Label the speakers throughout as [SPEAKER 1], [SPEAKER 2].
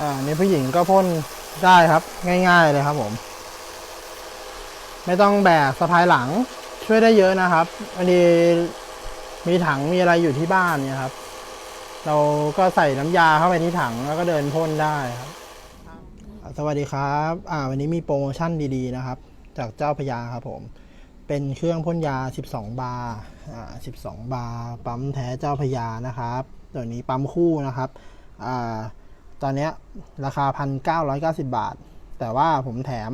[SPEAKER 1] อ่านี่ผู้หญิงก็พ่นได้ครับ ง่ายๆเลยครับผม ไม่ต้องแบกสะพายหลังช่วยได้เยอะนะครับอันนี้มีถังมีอะไรอยู่ที่บ้านเนี่ยครับ เราก็ใส่น้ำยาเข้าไปที่ถังแล้วก็เดินพ่นได้ครับ สวัสดีครับ อ่า วันนี้มีโปรโมชั่นดีๆนะครับ จากเจ้าพยาครับผม เป็นเครื่องพ่นยา 12 บาร์อ่า12 บาร์ปั๊มแท้เจ้าพยานะครับตัวนี้ปั๊มคู่นะครับ อ่า ตอนนี้ราคา 1,990 บาท แต่ว่าผมแถม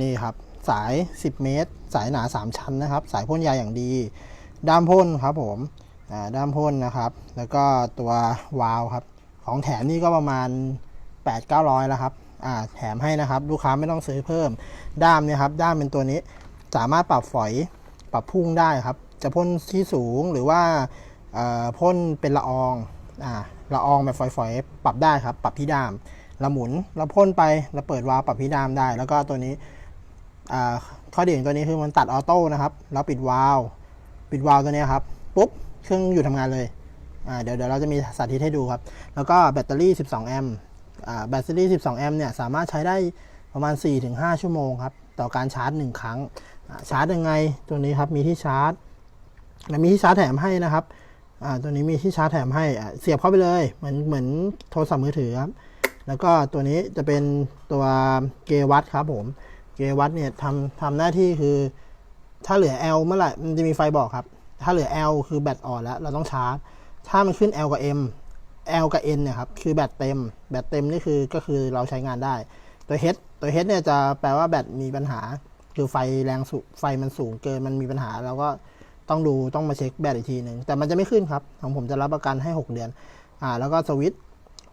[SPEAKER 1] นี่ครับ สาย 10 เมตร สายหนา 3 ชั้นนะครับ สายพ่นยาอย่างดี ด้ามพ่นครับผมด้ามพ่นนะครับ แล้วก็ตัววาล์วครับ ของแถมนี่ก็ประมาณ 8-900 แล้วครับแถมให้นะครับ ลูกค้าไม่ต้องซื้อเพิ่ม ด้ามเนี่ยครับ ด้ามเป็นตัวนี้สามารถปรับฝอยปรับพุ่งได้ครับ จะพ่นที่สูงหรือว่าพ่นเป็นละอองอ่า ละอองแบบฝอยๆ ปรับได้ครับ ปรับที่ด้ามเราหมุนเราพ่นไปเราเปิดวาล์วปรับที่ด้ามได้ แล้วก็ตัวนี้ข้อดีของตัวนี้คือมันตัดออโต้นะครับเราปิดวาล์วปิดวาล์วตัวนี้ครับปุ๊บเครื่องอยู่ทำงานเลยเดี๋ยวเดี๋ยวเราจะมีสาธิตให้ดูครับ แล้วก็แบตเตอรี่ 12 แอมป์แบตเตอรี่ 12 แอมป์เนี่ยสามารถใช้ได้ประมาณ 4-5 ชั่วโมงครับ ต่อการชาร์จ 1 ครั้ง ชาร์จยังไงตัวนี้ครับ มีที่ชาร์จและมีที่ชาร์จแถมให้นะครับ อ่าตัวนี้มีที่ชาร์จแถมให้อ่าเสียบเข้าไปเลยเหมือนเหมือนโทรศัพท์มือถือครับแล้วก็ตัวนี้จะเป็นตัวเกวัตครับผม เกวัตเนี่ยทำทำหน้าที่คือ ถ้าเหลือ L เมื่อไหร่มันจะมีไฟบอกครับ ถ้าเหลือ L คือแบตอ่อนแล้ว เราต้องชาร์จ ถ้ามันขึ้น L กับ M L กับ N เนี่ยครับคือแบตเต็ม แบตเต็มนี่คือก็คือเราใช้งานได้ ตัว H ตัว H เนี่ยจะแปลว่าแบตมีปัญหา คือไฟแรงสูไฟมันสูงเกินมันมีปัญหาเราก็ ต้องดูต้องมาเช็คแบตอีกทีหนึ่งแต่มันจะไม่ขึ้นครับ ของผมจะรับประกันให้ 6 เดือน อ่า แล้วก็สวิต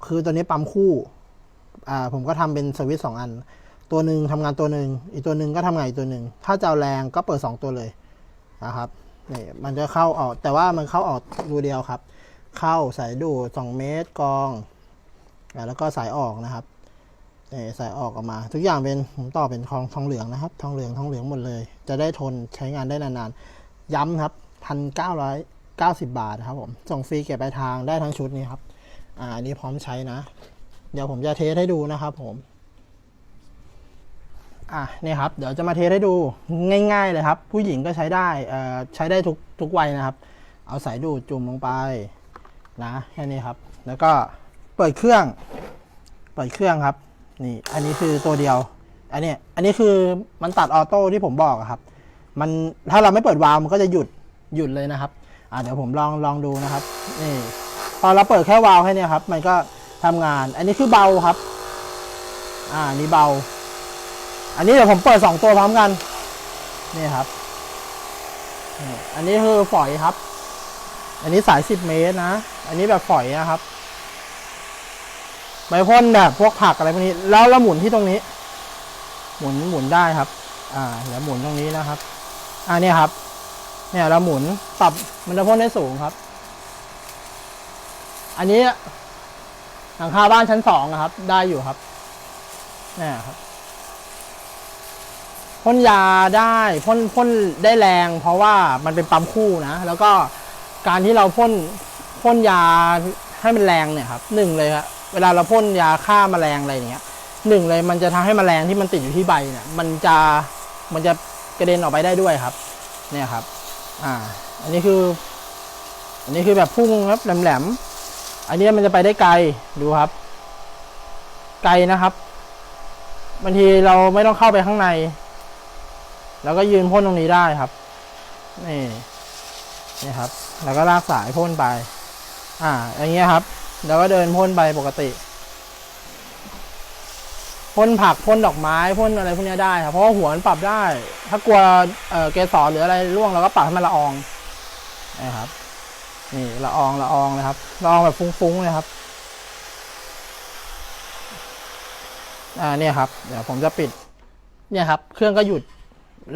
[SPEAKER 1] คือตัวนี้ปั๊มคู่ อ่า ผมก็ทำเป็นสวิตสองอัน ตัวหนึ่งทำงานตัวหนึ่งอีกตัวหนึ่งก็ทำงานอีกตัวหนึ่งถ้าจะเอาแรงก็เปิดสองตัวเลยนะครับนี่มันจะเข้าออก แต่ว่ามันเข้าออกรูเดียวครับ เข้าสายดูดสองเมตรกองอ่าแล้วก็สายออกนะครับนี่สายออกออกมา ทุกอย่างเป็นผมต่อเป็นทองทองเหลืองนะครับ ทองเหลืองทองเหลืองหมดเลย จะได้ทนใช้งานได้นานๆ ย้ำครับพันเก้าร้อยเก้าสิบบาทครับผมส่งฟรีเก็บปลายทางได้ทั้งชุดนี้ครับ อ่านี้พร้อมใช้นะ เดี๋ยวผมจะเทสให้ดูนะครับผม อะนี่ครับ เดี๋ยวจะมาเทสให้ดูง่าย ๆ เลยครับ ผู้หญิงก็ใช้ได้เอ่อใช้ได้ทุกทุกวัยนะครับ เอาสายดูดจุ่มลงไปนะแค่นี้ครับ แล้วก็เปิดเครื่อง เปิดเครื่องครับ นี่ อันนี้คือตัวเดียว อันนี้ อันนี้คือมันตัดออโต้ที่ผมบอกครับ มันถ้าเราไม่เปิดวาล์วมันก็จะหยุดหยุดเลยนะครับอ่าเดี๋ยวผมลองลองดูนะครับนี่พอเราเปิดแค่วาล์วแค่เนี้ยครับ มันก็ทำงาน อันนี้คือเบาครับ อ่าอันนี้เบา อันนี้เดี๋ยวผมเปิดสองตัวพร้อมกันนี่ครับนี่อันนี้คือฝอยครับ อันนี้สายสิบเมตรนะ อันนี้แบบฝอยนะครับใบพ่นแบบพวกผักอะไรพวกนี้ แล้วเราหมุนที่ตรงนี้ หมุนหมุนได้ครับ อ่าเดี๋ยวหมุนตรงนี้นะครับ อ่าเนี่ยครับ เนี่ยเราหมุนปรับมันจะพ่นได้สูงครับ อันนี้หลังคาบ้านชั้นสองอะครับ ได้อยู่ครับเนี่ยครับพ่นยาได้พ่นพ่นได้แรง เพราะว่ามันเป็นปั๊มคู่นะ แล้วก็การที่เราพ่นพ่นยาให้มันแรงเนี่ยครับหนึ่งเลยครับเวลาเราพ่นยาฆ่าแมลงอะไรอย่างเงี้ยหนึ่งเลยมันจะทำให้แมลงที่มันติดอยู่ที่ใบเนี่ยมันจะมันจะ กระเด็นออกไปได้ด้วยครับ เนี่ยครับ อ่า อันนี้คือ อันนี้คือแบบพุ่งครับแหลมๆ อันนี้มันจะไปได้ไกลดูครับ ไกลนะครับบางทีเราไม่ต้องเข้าไปข้างใน แล้วก็ยืนพ่นตรงนี้ได้ครับ นี่นี่ครับ แล้วก็ลากสายพ่นไป อ่า อย่างเงี้ยครับ แล้วก็เดินพ่นไปปกติ พ่นผักพ่นดอกไม้พ่นอะไรพวกเนี้ยได้ครับเพราะว่าหัวมันปรับได้ ถ้ากลัวเออเกสรหรืออะไรร่วงเราก็ปรับให้มันละอองนะครับ นี่ละอองละอองนะครับละอองแบบฟุ้งๆเลยครับอ่าเนี่ยครับ เดี๋ยวผมจะปิด เนี่ยครับ เครื่องก็หยุด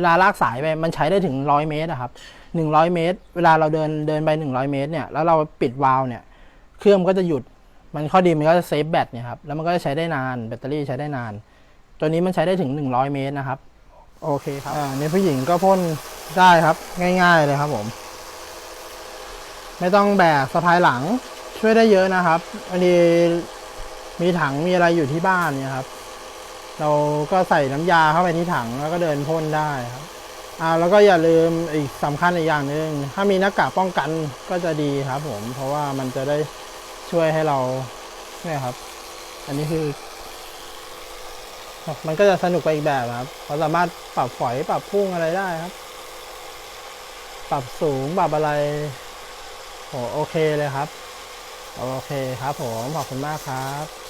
[SPEAKER 1] ลาลากสายไปมันใช้ได้ถึงร้อยเมตรอะครับหนึ่งร้อยเมตร เวลาเราเดินเดินไปหนึ่งร้อยเมตรเนี่ยแล้วเราปิดวาล์วเนี่ย เครื่องก็จะหยุด มันข้อดีมันก็จะเซฟแบตเนี่ยครับ แล้วมันก็จะใช้ได้นาน แบตเตอรี่ใช้ได้นาน ตัวนี้มันใช้ได้ถึงหนึ่งร้อยเมตรนะครับ โอเคครับอ่านี่ผู้หญิงก็พ่นได้ครับ ง่าย ๆ เลยครับผม ไม่ต้องแบกสะพายหลัง ช่วยได้เยอะนะครับ อันนี้มีถังมีอะไรอยู่ที่บ้านเนี่ยครับ เราก็ใส่น้ำยาเข้าไปที่ถังแล้วก็เดินพ่นได้ครับอ่าแล้วก็อย่าลืมอีกสำคัญอีกอย่างหนึ่งถ้ามีหน้ากากป้องกันก็จะดีครับ ผม เพราะว่ามันจะได้ ช่วยให้เราเนี่ยครับ อันนี้คือ มันก็จะสนุกไปอีกแบบครับเราสามารถปรับฝอยปรับพุ่งอะไรได้ครับ ปรับสูงปรับอะไรโอโอเคเลยครับ โอเคครับผม ขอบคุณมากครับ